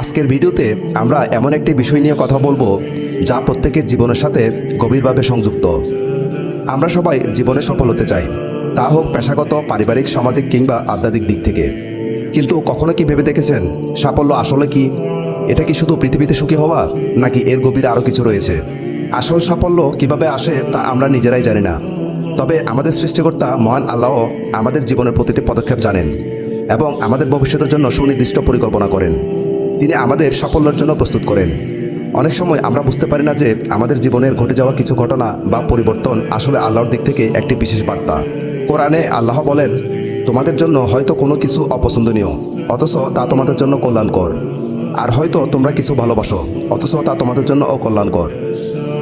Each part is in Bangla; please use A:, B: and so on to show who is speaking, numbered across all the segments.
A: আজকের ভিডিওতে আমরা এমন একটি বিষয় নিয়ে কথা বলব যা প্রত্যেকের জীবনের সাথে গভীরভাবে সংযুক্ত। আমরা সবাই জীবনে সফল হতে চাই, তা হোক পেশাগত, পারিবারিক, সামাজিক কিংবা আধ্যাত্মিক দিক থেকে। কিন্তু কখনো কি ভেবে দেখেছেন সাফল্য আসলে কি? এটা কি শুধু পৃথিবীতে সুখী হওয়া, নাকি এর গভীরে আরও কিছু রয়েছে? আসল সাফল্য কীভাবে আসে তা আমরা নিজেরাই জানি না। তবে আমাদের সৃষ্টিকর্তা মহান আল্লাহ আমাদের জীবনের প্রতিটি পদক্ষেপ জানেন। এবং আমাদের ভবিষ্যতের জন্য সুনির্দিষ্ট পরিকল্পনা করেন। তিনি আমাদের সাফল্যের জন্য প্রস্তুত করেন। অনেক সময় আমরা বুঝতে পারি না যে আমাদের জীবনের ঘটে যাওয়া কিছু ঘটনা বা পরিবর্তন আসলে আল্লাহর দিক থেকে একটি বিশেষ বার্তা। কোরআনে আল্লাহ বলেন, তোমাদের জন্য হয়তো কোনো কিছু অপছন্দনীয়, অথচ তা তোমাদের জন্য কল্যাণকর। আর হয়তো তোমরা কিছু ভালোবাসো, অথচ তা তোমাদের জন্য অকল্যাণকর।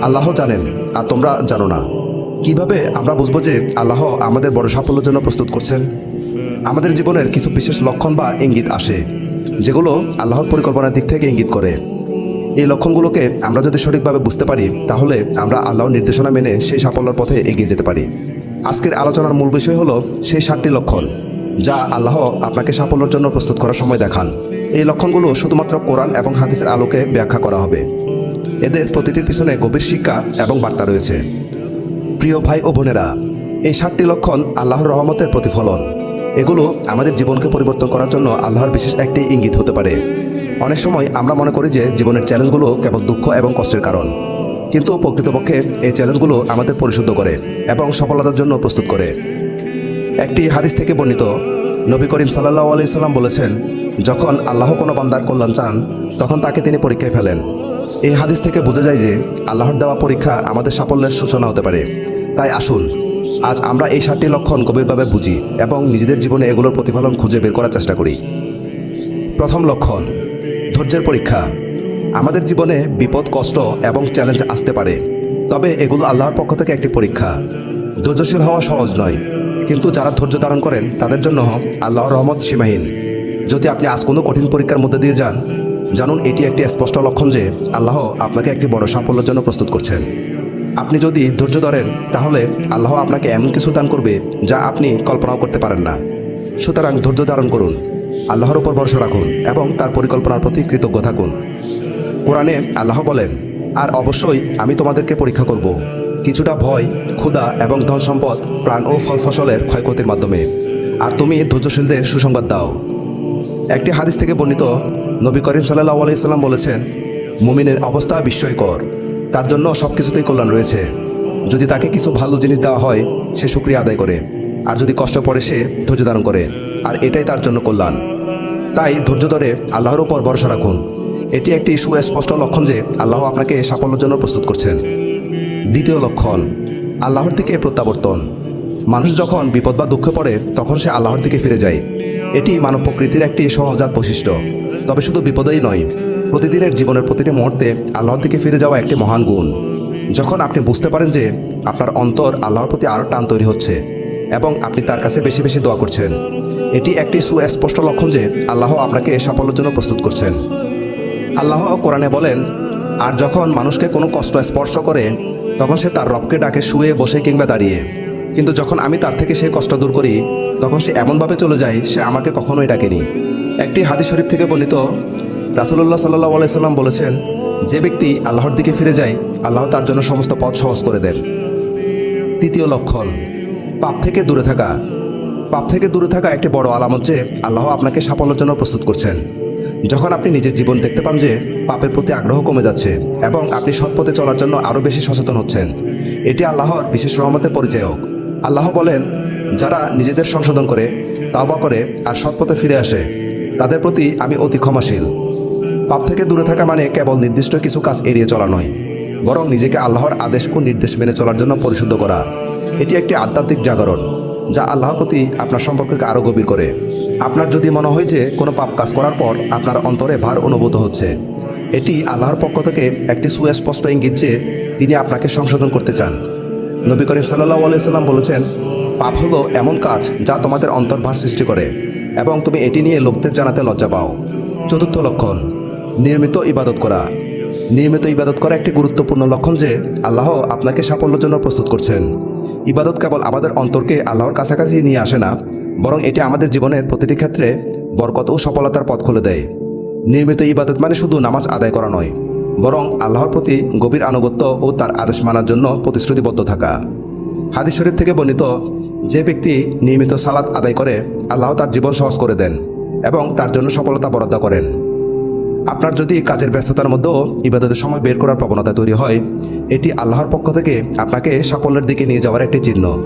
A: আল্লাহ জানেন, আর তোমরা জানো না। কীভাবে আমরা বুঝব যে আল্লাহ আমাদের বড় সাফল্যের জন্য প্রস্তুত করছেন? আমাদের জীবনের কিছু বিশেষ লক্ষণ বা ইঙ্গিত আসে, যেগুলো আল্লাহর পরিকল্পনার দিক থেকে ইঙ্গিত করে। এই লক্ষণগুলোকে আমরা যদি সঠিকভাবে বুঝতে পারি, তাহলে আমরা আল্লাহর নির্দেশনা মেনে সেই সাফল্যের পথে এগিয়ে যেতে পারি। আজকের আলোচনার মূল বিষয় হলো সেই সাতটি লক্ষণ, যা আল্লাহ আপনাকে সাফল্যের জন্য প্রস্তুত করার সময় দেখান। এই লক্ষণগুলো শুধুমাত্র কোরআন এবং হাদিসের আলোকে ব্যাখ্যা করা হবে। এদের প্রতিটির পিছনে গভীর শিক্ষা এবং বার্তা রয়েছে। প্রিয় ভাই ও বোনেরা, এই সাতটি লক্ষণ আল্লাহর রহমতের প্রতিফলন। এগুলো আমাদের জীবনকে পরিবর্তন করার জন্য আল্লাহর বিশেষ একটি ইঙ্গিত হতে পারে। অনেক সময় আমরা মনে করি যে জীবনের চ্যালেঞ্জগুলো কেবল দুঃখ এবং কষ্টের কারণ। কিন্তু প্রকৃতপক্ষে এই চ্যালেঞ্জগুলো আমাদের পরিশুদ্ধ করে এবং সফলতার জন্য প্রস্তুত করে। একটি হাদিস থেকে বর্ণিত, নবী করিম সাল্লাহ আলি সাল্লাম বলেছেন, যখন আল্লাহ কোনো বান্দার কল্যাণ চান, তখন তাকে তিনি পরীক্ষায় ফেলেন। এই হাদিস থেকে বোঝা যায় যে আল্লাহর দেওয়া পরীক্ষা আমাদের সাফল্যের সূচনা হতে পারে। তাই আসুন আজ আমরা এই সাতটি লক্ষণ গভীরভাবে বুঝি এবং নিজেদের জীবনে এগুলোর প্রতিফলন খুঁজে বের করার চেষ্টা করি। প্রথম লক্ষণ, ধৈর্যের পরীক্ষা। আমাদের জীবনে বিপদ, কষ্ট এবং চ্যালেঞ্জ আসতে পারে, তবে এগুলো আল্লাহর পক্ষ থেকে একটি পরীক্ষা। ধৈর্যশীল হওয়া সহজ নয়, কিন্তু যারা ধৈর্য ধারণ করেন, তাদের জন্য আল্লাহর রহমত সীমাহীন। যদি আপনি আজ কোনো কঠিন পরীক্ষার মধ্যে দিয়ে যান, জানুন এটি একটি স্পষ্ট লক্ষণ যে আল্লাহ আপনাকে একটি বড় সাফল্যের জন্য প্রস্তুত করছেন। আপনি যদি ধৈর্য ধরেন, তাহলে আল্লাহ আপনাকে এমন কিছু দান করবে যা আপনি কল্পনাও করতে পারেন না। সুতরাং ধৈর্য ধারণ করুন, আল্লাহর উপর ভরসা রাখুন এবং তার পরিকল্পনার প্রতি কৃতজ্ঞ থাকুন। কোরআনে আল্লাহ বলেন, আর অবশ্যই আমি তোমাদেরকে পরীক্ষা করব। কিছুটা ভয়, ক্ষুধা এবং ধন সম্পদ, প্রাণ ও ফল ফসলের ক্ষয়ক্ষতির মাধ্যমে। আর তুমি ধৈর্যশীলদের সুসংবাদ দাও। একটি হাদিস থেকে বর্ণিত, নবী করিম সাল্লাহ আলাইসাল্লাম বলেছেন, মুমিনের অবস্থা বিস্ময়কর। তার জন্য সব কিছুতেই কল্যাণ রয়েছে। যদি তাকে কিছু ভালো জিনিস দেওয়া হয়, সে সুক্রিয়া আদায় করে। আর যদি কষ্ট পড়ে, সে ধৈর্য ধারণ করে। আর এটাই তার জন্য কল্যাণ। তাই ধৈর্য ধরে আল্লাহর ওপর ভরসা রাখুন। এটি একটি সুস্পষ্ট লক্ষণ যে আল্লাহ আপনাকে সাফল্যের জন্য প্রস্তুত করছেন। দ্বিতীয় লক্ষণ, আল্লাহর দিকে প্রত্যাবর্তন। মানুষ যখন বিপদ বা দুঃখে পড়ে, তখন সে আল্লাহর দিকে ফিরে যায়। এটি মানব প্রকৃতির একটি সহজাত বৈশিষ্ট্য। তবে শুধু বিপদেই নয় প্রতিদিনের জীবনের প্রতিটি মুহূর্তে আল্লাহর দিকে ফিরে যাওয়া একটি মহান গুণ। যখন আপনি বুঝতে পারেন যে আপনার অন্তর আল্লাহর প্রতি আরও টান তৈরি হচ্ছে এবং আপনি তার কাছে বেশি বেশি দোয়া করছেন, এটি একটি সুস্পষ্ট লক্ষণ যে আল্লাহ আপনাকে সাফল্যের জন্য প্রস্তুত করছেন। আল্লাহ কোরআনে বলেন, আর যখন মানুষকে কোনো কষ্ট স্পর্শ করে, তখন সে তার রবকে ডাকে শুয়ে বসে কিংবা দাঁড়িয়ে। কিন্তু যখন আমি তার থেকে সেই কষ্ট দূর করি, তখন সে এমনভাবে চলে যায়, সে আমাকে কখনোই ডাকেনি। একটি হাদিস শরীফ থেকে বর্ণিত রাসুল্লাহ সাল্লাহ আলাইসাল্লাম বলেছেন, যে ব্যক্তি আল্লাহর দিকে ফিরে যায়, আল্লাহ তার জন্য সমস্ত পথ সহজ করে দেন। তৃতীয় লক্ষণ, পাপ থেকে দূরে থাকা। পাপ থেকে দূরে থাকা একটি বড় আলামত যে আল্লাহ আপনাকে সাফল্যের জন্য প্রস্তুত করছেন। যখন আপনি নিজের জীবন দেখতে পান যে পাপের প্রতি আগ্রহ কমে যাচ্ছে এবং আপনি সৎপথে চলার জন্য আরও বেশি সচেতন হচ্ছেন, এটি আল্লাহর বিশেষ রহমতের পরিচয়ক। আল্লাহ বলেন, যারা নিজেদের সংশোধন করে, তাওবা করে আর সৎপথে ফিরে আসে, তাদের প্রতি আমি অতি ক্ষমাশীল। পাপ থেকে দূরে থাকা মানে কেবল নির্দিষ্ট কিছু কাজ এড়িয়ে চলা নয়, বরং নিজেকে আল্লাহর আদেশ ও নির্দেশ মেনে চলার জন্য পরিশুদ্ধ করা। এটি একটি আধ্যাত্মিক জাগরণ, যা আল্লাহর প্রতি আপনার সম্পর্ককে আরও গভীর করে। আপনার যদি মনে হয় যে কোনো পাপ কাজ করার পর আপনার অন্তরে ভার অনুভূত হচ্ছে, এটি আল্লাহর পক্ষ থেকে একটি সুস্পষ্ট ইঙ্গিত যে তিনি আপনাকে সংশোধন করতে চান। নবী করিম সাল্লাহ আলাইসাল্লাম বলেছেন, পাপ হলো এমন কাজ যা তোমাদের অন্তর্ভার সৃষ্টি করে, এবং তুমি এটি নিয়ে লোকদের জানাতে লজ্জা পাও। চতুর্থ লক্ষণ নিয়মিত ইবাদত করা। নিয়মিত ইবাদত করা একটি গুরুত্বপূর্ণ লক্ষণ যে আল্লাহ আপনাকে সাফল্যের জন্য প্রস্তুত করছেন। ইবাদত কেবল আমাদের অন্তরকে আল্লাহর কাছাকাছি নিয়ে আসে না, বরং এটি আমাদের জীবনের প্রতিটি ক্ষেত্রে বরকত ও সফলতার পথ খুলে দেয়। নিয়মিত ইবাদত মানে শুধু নামাজ আদায় করা নয়, বরং আল্লাহর প্রতি গভীর আনুগত্য ও তার আদেশ মানার জন্য প্রতিশ্রুতিবদ্ধ থাকা। হাদিস শরীফ থেকে বর্ণিত, যে ব্যক্তি নিয়মিত সালাত আদায় করে, আল্লাহ তার জীবন সহজ করে দেন এবং তার জন্য সফলতা বরাদ্দ করেন। আপনার যদি কাজের ব্যস্ততার মধ্যেও ইবাদতের সময় বের করার প্রবণতা তৈরি হয়, এটি আল্লাহর পক্ষ থেকে আপনাকে সাফল্যের দিকে নিয়ে যাওয়ার একটি চিহ্ন।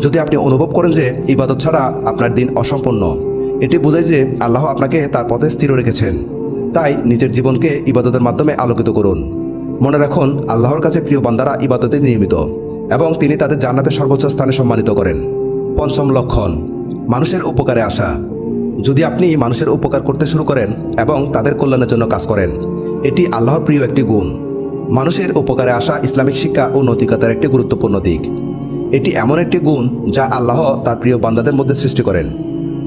A: যদি আপনি অনুভব করেন যে ইবাদত ছাড়া আপনার দিন অসম্পূর্ণ, এটি বোঝায় যে আল্লাহ আপনাকে তার পথে স্থির রেখেছেন। তাই নিজের জীবনকে ইবাদতের মাধ্যমে আলোকিত করুন। মনে রাখুন, আল্লাহর কাছে প্রিয় বান্দারা ইবাদতে নিয়মিত এবং তিনি তাদের জান্নাতের সর্বোচ্চ স্থানে সম্মানিত করেন। পঞ্চম লক্ষণ, মানুষের উপকারে আসা। যদি আপনি মানুষের উপকার করতে শুরু করেন এবং তাদের কল্যাণের জন্য কাজ করেন, এটি আল্লাহর প্রিয় একটি গুণ। মানুষের উপকারে আসা ইসলামিক শিক্ষা ও নৈতিকতার একটি গুরুত্বপূর্ণ দিক। এটি এমন একটি গুণ যা আল্লাহ তার প্রিয় বান্দাদের মধ্যে সৃষ্টি করেন।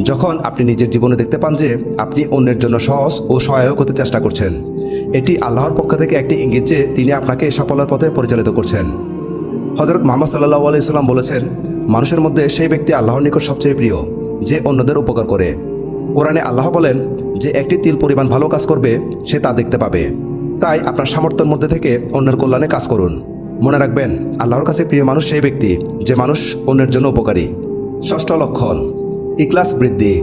A: যখন আপনি নিজের জীবনে দেখতে পান যে আপনি অন্যের জন্য সহজ ও সহায়ক হতে চেষ্টা করছেন, এটি আল্লাহর পক্ষ থেকে একটি ইঙ্গিত যে তিনি আপনাকে সাফল্যের পথে পরিচালিত করছেন। হজরত মোহাম্মদ সাল্লাহ আলাইসাল্লাম বলেছেন, মানুষের মধ্যে সেই ব্যক্তি আল্লাহর নিকট সবচেয়ে প্রিয়, যে অন্যদের উপকার করে। কোরআনে আল্লাহ বলেন যে একটি তিল পরিমাণ ভালো কাজ করবে, সে তা দেখতে পাবে। তাই আপনার সামর্থ্যের মধ্যে থেকে অন্যের কল্যাণে কাজ করুন। মনে রাখবেন, আল্লাহর কাছে প্রিয় মানুষ সেই ব্যক্তি, যে মানুষ অন্যের জন্য উপকারী। ষষ্ঠ লক্ষণ ইকলাস বৃদ্ধি।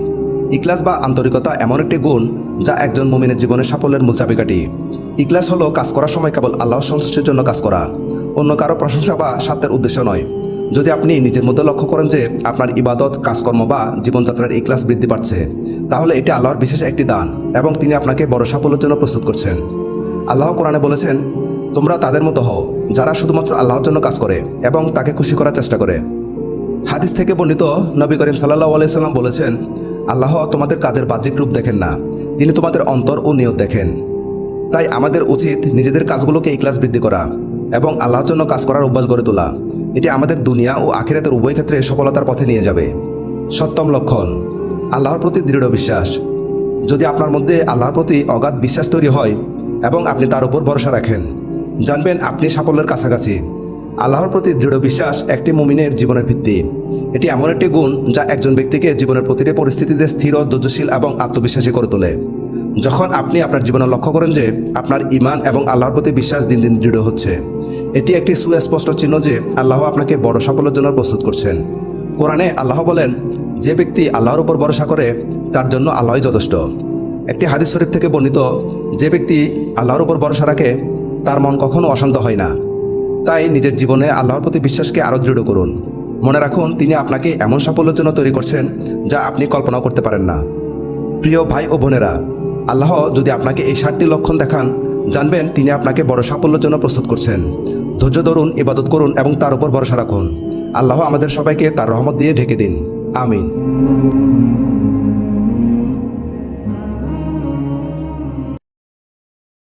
A: ইকলাস বা আন্তরিকতা এমন একটি গুণ যা একজন মুমিনের জীবনের সাফল্যের মূল চাবিকাঠি। ইকলাস হলো কাজ করার সময় কেবল আল্লাহর সন্তুষ্টির জন্য কাজ করা। অন্য কারও প্রশংসা বা স্বার্থের উদ্দেশ্য নয়। যদি আপনি নিজের মধ্যে লক্ষ্য করেন যে আপনার ইবাদত, কাজকর্ম বা জীবনযাত্রার ইকলাস বৃদ্ধি পাচ্ছে, তাহলে এটি আল্লাহর বিশেষ একটি দান এবং তিনি আপনাকে বড় সাফল্যের জন্য প্রস্তুত করছেন। আল্লাহ কোরআনে বলেছেন, তোমরা তাদের মতো হও, যারা শুধুমাত্র আল্লাহর জন্য কাজ করে এবং তাকে খুশি করার চেষ্টা করে। হাদিস থেকে বর্ণিত নবী করিম সাল্লাহ আলাইসাল্লাম বলেছেন, আল্লাহ তোমাদের কাজের বাহ্যিক রূপ দেখেন না, তিনি তোমাদের অন্তর ও নিয়ত দেখেন। তাই আমাদের উচিত নিজেদের কাজগুলোকে ইকলাস বৃদ্ধি করা এবং আল্লাহর জন্য কাজ করার অভ্যাস গড়ে তোলা। এটি আমাদের দুনিয়া ও আখিরাতের উভয় ক্ষেত্রে সফলতার পথে নিয়ে যাবে। সপ্তম লক্ষণ, আল্লাহর প্রতি দৃঢ় বিশ্বাস। যদি আপনার মধ্যে আল্লাহর প্রতি অগাধ বিশ্বাস তৈরি হয় এবং আপনি তার উপর ভরসা রাখেন, জানবেন আপনি সাফল্যের কাছাকাছি। আল্লাহর প্রতি দৃঢ় বিশ্বাস একটি মুমিনের জীবনের ভিত্তি। এটি এমন একটি গুণ যা একজন ব্যক্তিকে জীবনের প্রতিটি পরিস্থিতিতে স্থির ধৈর্যশীল এবং আত্মবিশ্বাসী করে তোলে। যখন আপনি আপনার জীবনে লক্ষ্য করেন যে আপনার ইমান এবং আল্লাহর প্রতি বিশ্বাস দিন দিন দৃঢ় হচ্ছে এটি একটি সুস্পষ্ট চিহ্ন যে আল্লাহ আপনাকে বড় সাফল্যের জন্য প্রস্তুত করছেন। কোরআনে আল্লাহ বলেন, যে ব্যক্তি আল্লাহর উপর ভরসা করে, তার জন্য আল্লাহই যথেষ্ট। একটি হাদিস শরীফ থেকে বর্ণিত, যে ব্যক্তি আল্লাহর উপর ভরসা রাখে, তার মন কখনো অশান্ত হয় না। তাই নিজের জীবনে আল্লাহর প্রতি বিশ্বাসকে আরও দৃঢ় করুন। মনে রাখুন, তিনি আপনাকে এমন সাফল্যের জন্য তৈরি করছেন, যা আপনি কল্পনাও করতে পারেন না। প্রিয় ভাই ও বোনেরা, আল্লাহ যদি আপনাকে এই ষাটটি লক্ষণ দেখান, জানবেন তিনি আপনাকে বড় সাফল্যের জন্য প্রস্তুত করছেন। ধৈর্য ধরুন, ইবাদত করুন এবং তার উপর ভরসা রাখুন। আল্লাহ আমাদের সবাইকে তার রহমত দিয়ে ঢেকে দিন। আমিন।